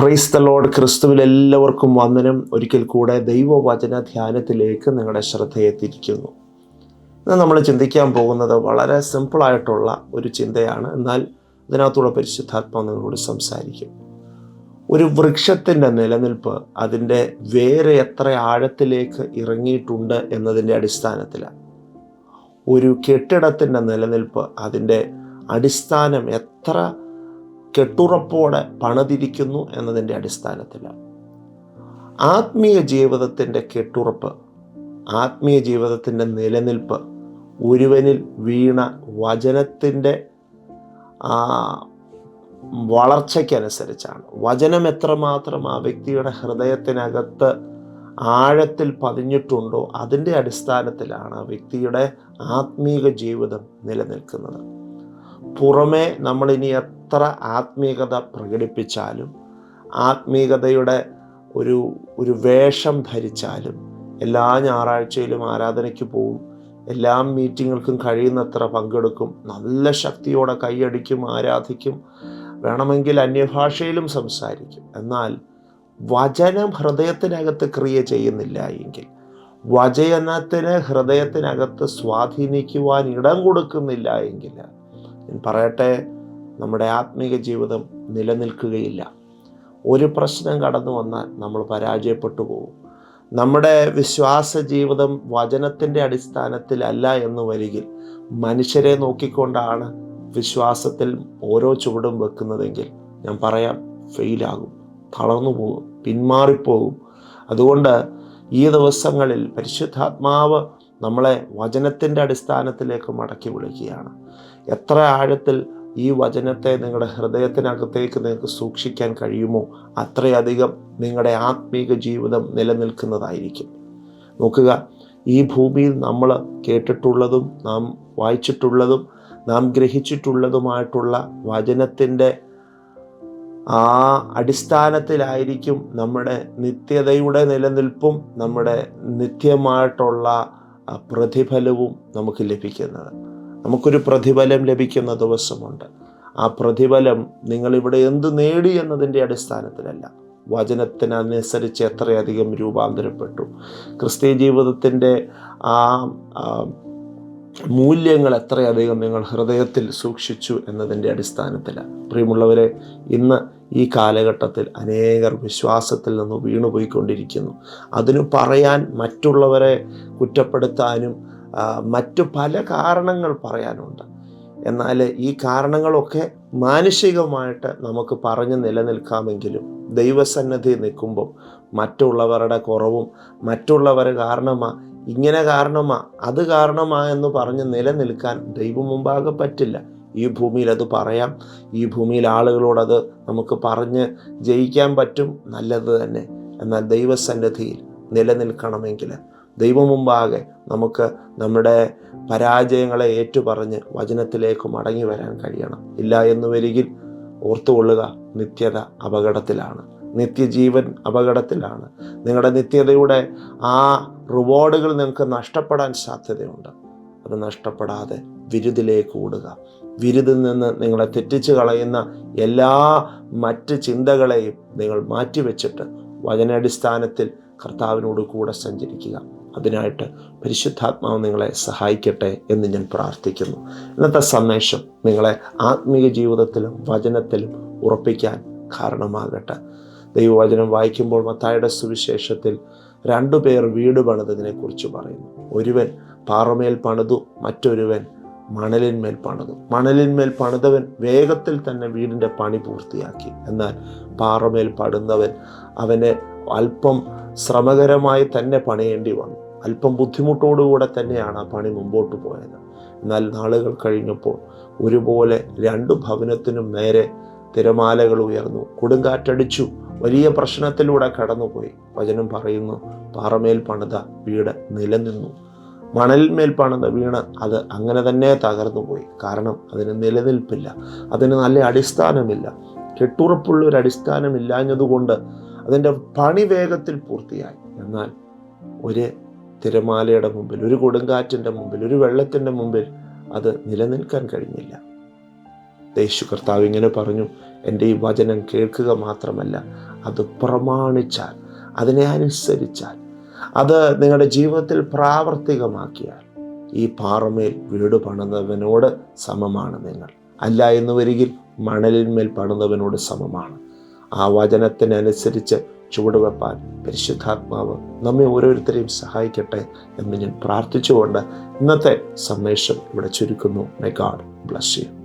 Praise the load ക്രിസ്തുവിൽ എല്ലാവർക്കും വന്ദനം. ഒരിക്കൽ കൂടെ ദൈവവചന ധ്യാനത്തിലേക്ക് നിങ്ങളുടെ ശ്രദ്ധയെ തിരിക്കുന്നു ഇന്ന് നമ്മൾ ചിന്തിക്കാൻ പോകുന്നത് വളരെ സിമ്പിളായിട്ടുള്ള ഒരു ചിന്തയാണ്. എന്നാൽ ഇതിനകത്തൂടെ പരിശുദ്ധാത്മാവ് നിങ്ങളോട് സംസാരിക്കും. ഒരു വൃക്ഷത്തിന്റെ നിലനിൽപ്പ് അതിന്റെ വേറെ എത്ര ആഴത്തിലേക്ക് ഇറങ്ങിയിട്ടുണ്ട് എന്നതിന്റെ അടിസ്ഥാനത്തിലാണ്. ഒരു കെട്ടിടത്തിന്റെ നിലനിൽപ്പ് അതിന്റെ അടിസ്ഥാനം എത്ര കെട്ടുറപ്പോടെ പണിതിരിക്കുന്നു എന്നതിന്റെ അടിസ്ഥാനത്തിൽ. ആത്മീയ ജീവിതത്തിന്റെ കെട്ടുറപ്പ് ആത്മീയ ജീവിതത്തിന്റെ നിലനിൽപ്പ് ഒരുവനിൽ വീണ വചനത്തിന്റെ വളർച്ചയ്ക്കനുസരിച്ചാണ്. വചനം എത്രമാത്രം ആ വ്യക്തിയുടെ ഹൃദയത്തിനകത്ത് ആഴത്തിൽ പതിഞ്ഞിട്ടുണ്ടോ അതിന്റെ അടിസ്ഥാനത്തിലാണ് ആ വ്യക്തിയുടെ ആത്മീക ജീവിതം നിലനിൽക്കുന്നത്. പുറമേ നമ്മളിനി എത്ര ആത്മീയത പ്രകടിപ്പിച്ചാലും ആത്മീയതയുടെ ഒരു ഒരു വേഷം ധരിച്ചാലും എല്ലാ ഞായറാഴ്ചയിലും ആരാധനയ്ക്ക് പോവും എല്ലാ മീറ്റിങ്ങുകൾക്കും കഴിയുന്നത്ര പങ്കെടുക്കും നല്ല ശക്തിയോടെ കൈയടിക്കും ആരാധിക്കും വേണമെങ്കിൽ അന്യഭാഷയിലും സംസാരിക്കും. എന്നാൽ വചനം ഹൃദയത്തിനകത്ത് ക്രിയ ചെയ്യുന്നില്ല എങ്കിൽ വചനത്തിന് ഹൃദയത്തിനകത്ത് സ്വാധീനിക്കുവാൻ ഇടം കൊടുക്കുന്നില്ല എങ്കിൽ ഞാൻ പറയട്ടെ നമ്മുടെ ആത്മീക ജീവിതം നിലനിൽക്കുകയില്ല. ഒരു പ്രശ്നം കടന്നു വന്നാൽ നമ്മൾ പരാജയപ്പെട്ടു പോകും. നമ്മുടെ വിശ്വാസ ജീവിതം വചനത്തിന്റെ അടിസ്ഥാനത്തിലല്ല എന്ന് വരികിൽ മനുഷ്യരെ നോക്കിക്കൊണ്ടാണ് വിശ്വാസത്തിൽ ഓരോ ചുവടും വെക്കുന്നതെങ്കിൽ ഞാൻ പറയാം ഫെയിലാകും തളർന്നു പോകും പിന്മാറിപ്പോകും. അതുകൊണ്ട് ഈ ദിവസങ്ങളിൽ പരിശുദ്ധാത്മാവ് നമ്മളെ വചനത്തിന്റെ അടിസ്ഥാനത്തിലേക്ക് മടക്കി വിളിക്കുകയാണ്. എത്ര ആഴത്തിൽ ഈ വചനത്തെ നിങ്ങളുടെ ഹൃദയത്തിനകത്തേക്ക് നിങ്ങൾക്ക് സൂക്ഷിക്കാൻ കഴിയുമോ അത്രയധികം നിങ്ങളുടെ ആത്മീക ജീവിതം നിലനിൽക്കുന്നതായിരിക്കും. നോക്കുക ഈ ഭൂമിയിൽ നമ്മൾ കേട്ടിട്ടുള്ളതും നാം വായിച്ചിട്ടുള്ളതും നാം ഗ്രഹിച്ചിട്ടുള്ളതുമായിട്ടുള്ള വചനത്തിന്റെ ആ അടിസ്ഥാനത്തിലായിരിക്കും നമ്മുടെ നിത്യതയുടെ നിലനിൽപ്പും നമ്മുടെ നിത്യമായിട്ടുള്ള പ്രതിഫലവും നമുക്ക് ലഭിക്കുന്നത്. നമുക്കൊരു പ്രതിഫലം ലഭിക്കുന്ന ദിവസമുണ്ട്. ആ പ്രതിഫലം നിങ്ങളിവിടെ എന്ത് നേടി എന്നതിന്റെ അടിസ്ഥാനത്തിലല്ല. വചനത്തിനനുസരിച്ച് എത്രയധികം രൂപാന്തരപ്പെട്ടു. ക്രിസ്തീയ ജീവിതത്തിന്റെ ആ മൂല്യങ്ങൾ എത്രയധികം നിങ്ങൾ ഹൃദയത്തിൽ സൂക്ഷിച്ചു എന്നതിന്റെ അടിസ്ഥാനത്തിലാണ്. പ്രിയമുള്ളവരെ ഇന്ന് ഈ കാലഘട്ടത്തിൽ അനേകർ വിശ്വാസത്തിൽ നിന്ന് വീണുപോയിക്കൊണ്ടിരിക്കുന്നു. അതിനു പറയാൻ മറ്റുള്ളവരെ കുറ്റപ്പെടുത്താനും മറ്റു പല കാരണങ്ങൾ പറയാനുണ്ട്. എന്നാൽ ഈ കാരണങ്ങളൊക്കെ മാനുഷികമായിട്ട് നമുക്ക് പറഞ്ഞ് നിലനിൽക്കാമെങ്കിലും ദൈവസന്നദ്ധി നിൽക്കുമ്പോൾ മറ്റുള്ളവരുടെ കുറവും മറ്റുള്ളവർ കാരണമാ ഇങ്ങനെ കാരണമാ അത് കാരണമാ എന്ന് പറഞ്ഞ് നിലനിൽക്കാൻ ദൈവം മുമ്പാകെ പറ്റില്ല. ഈ ഭൂമിയിൽ അത് പറയാം. ഈ ഭൂമിയിൽ ആളുകളോടത് നമുക്ക് പറഞ്ഞ് ജയിക്കാൻ പറ്റും. നല്ലത് തന്നെ. എന്നാൽ ദൈവസന്നിധിയിൽ നിലനിൽക്കണമെങ്കിൽ ദൈവം മുമ്പാകെ നമുക്ക് നമ്മുടെ പരാജയങ്ങളെ ഏറ്റുപറഞ്ഞ് വചനത്തിലേക്ക് മടങ്ങി വരാൻ കഴിയണം. ഇല്ല എന്ന് വരികിൽ ഓർത്തുകൊള്ളുക നിത്യത അപകടത്തിലാണ്. നിത്യജീവൻ അപകടത്തിലാണ്. നിങ്ങളുടെ നിത്യതയുടെ ആ റിവാർഡുകൾ നിങ്ങൾക്ക് നഷ്ടപ്പെടാൻ സാധ്യതയുണ്ട്. അത് നഷ്ടപ്പെടാതെ വിരുദിലേക്ക് ഓടുക. വിരുദിൽ നിന്ന് നിങ്ങളെ തെറ്റിച്ച് കളയുന്ന എല്ലാ മറ്റ് ചിന്തകളെയും നിങ്ങൾ മാറ്റിവെച്ചിട്ട് വചനാടിസ്ഥാനത്തിൽ കർത്താവിനോട് കൂടെ സഞ്ചരിക്കുക. അതിനായിട്ട് പരിശുദ്ധാത്മാവ് നിങ്ങളെ സഹായിക്കട്ടെ എന്ന് ഞാൻ പ്രാർത്ഥിക്കുന്നു. ഇന്നത്തെ സന്ദേശം നിങ്ങളെ ആത്മീയ ജീവിതത്തിലും വചനത്തിലും ഉറപ്പിക്കാൻ കാരണമാകട്ടെ. ദൈവവചനം വായിക്കുമ്പോൾ മത്തായുടെ സുവിശേഷത്തിൽ രണ്ടുപേർ വീട് പണിതതിനെ കുറിച്ച് പറയുന്നു. ഒരുവൻ പാറമേൽ പണിതു മറ്റൊരുവൻ മണലിന്മേൽ പണിതു. മണലിന്മേൽ പണിതവൻ വേഗത്തിൽ തന്നെ വീടിന്റെ പണി പൂർത്തിയാക്കി. എന്നാൽ പാറമേൽ പടുന്നവൻ അവന് അല്പം ശ്രമകരമായി തന്നെ പണിയേണ്ടി വന്നു. അല്പം ബുദ്ധിമുട്ടോടുകൂടെ തന്നെയാണ് ആ പണി മുമ്പോട്ട് പോയത്. എന്നാൽ നാളുകൾ കഴിഞ്ഞപ്പോൾ ഒരുപോലെ രണ്ടു ഭവനത്തിനും നേരെ തിരമാലകൾ ഉയർന്നു. കൊടുങ്കാറ്റടിച്ചു. വലിയ പ്രശ്നത്തിലൂടെ കടന്നുപോയി. വചനം പറയുന്നു പാറമേൽ പണിത വീട് നിലനിന്നു. മണലിന്മേൽ പണിത വീണ് അത് അങ്ങനെ തന്നെ തകർന്നുപോയി. കാരണം അതിന് നിലനിൽപ്പില്ല. അതിന് നല്ല അടിസ്ഥാനമില്ല. കെട്ടുറപ്പുള്ള ഒരു അടിസ്ഥാനമില്ലാഞ്ഞതുകൊണ്ട് അതിന്റെ പണി വേഗത്തിൽ പൂർത്തിയായി. എന്നാൽ ഒരു തിരമാലയുടെ മുമ്പിൽ ഒരു കൊടുങ്കാറ്റിന്റെ മുമ്പിൽ ഒരു വെള്ളത്തിന്റെ മുമ്പിൽ അത് നിലനിൽക്കാൻ കഴിഞ്ഞില്ല. യേശു കർത്താവ് ഇങ്ങനെ പറഞ്ഞു എന്റെ ഈ വചനം കേൾക്കുക മാത്രമല്ല അത് പ്രമാണിച്ചാൽ അതിനെ അനുസരിച്ചാൽ അത് നിങ്ങളുടെ ജീവിതത്തിൽ പ്രാവർത്തികമാക്കിയാൽ ഈ പാറമേൽ വീട് പണിതവനോട് സമമാണ് നിങ്ങൾ. അല്ല എന്ന് വരികിൽ മണലിന്മേൽ പണിതവനോട് സമമാണ്. ആ വചനത്തിനനുസരിച്ച് ചുവടുവെപ്പാൻ പരിശുദ്ധാത്മാവ് നമ്മെ ഓരോരുത്തരെയും സഹായിക്കട്ടെ എന്ന് ഞാൻ പ്രാർത്ഥിച്ചുകൊണ്ട് ഇന്നത്തെ സന്ദേശം ഇവിടെ ചുരുക്കുന്നു. May God bless you